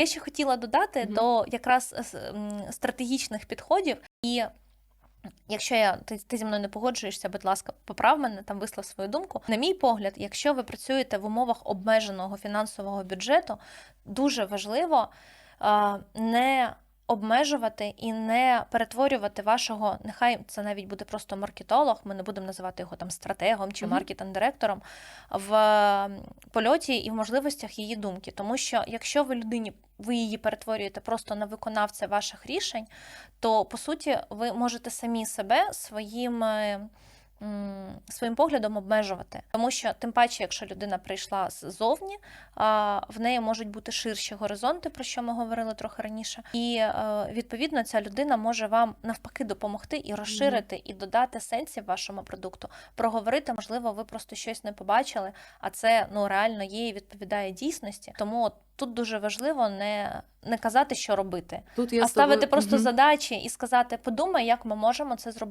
Я ще хотіла додати Мгм. до якраз е, стратегічних підходів. І якщо я ти, ти зі мною не погоджуєшся, будь ласка, поправ мене там вислав свою думку. На мій погляд, якщо ви працюєте в умовах обмеженого фінансового бюджету, дуже важливо не обмежувати і не перетворювати вашого, нехай це навіть буде просто маркетолог, ми не будемо називати його там стратегом чи маркетинг-директором в е, польоті і в можливостях її думки. Тому що якщо ви людині ви її перетворюєте просто на виконавця ваших рішень, то по суті ви можете самі себе своїм. Своїм поглядом обмежувати, тому що тим паче, якщо людина прийшла ззовні, в неї можуть бути ширші горизонти, про що ми говорили трохи раніше, і е, відповідно ця людина може вам навпаки допомогти і розширити, і додати сенсів вашому продукту, проговорити, можливо, ви просто щось не побачили, а це ну реально є і відповідає дійсності. Тому тут дуже важливо не, не казати, що робити, Тут я а ставити просто Мгм. задачі і сказати: подумай, як ми можемо це зробити.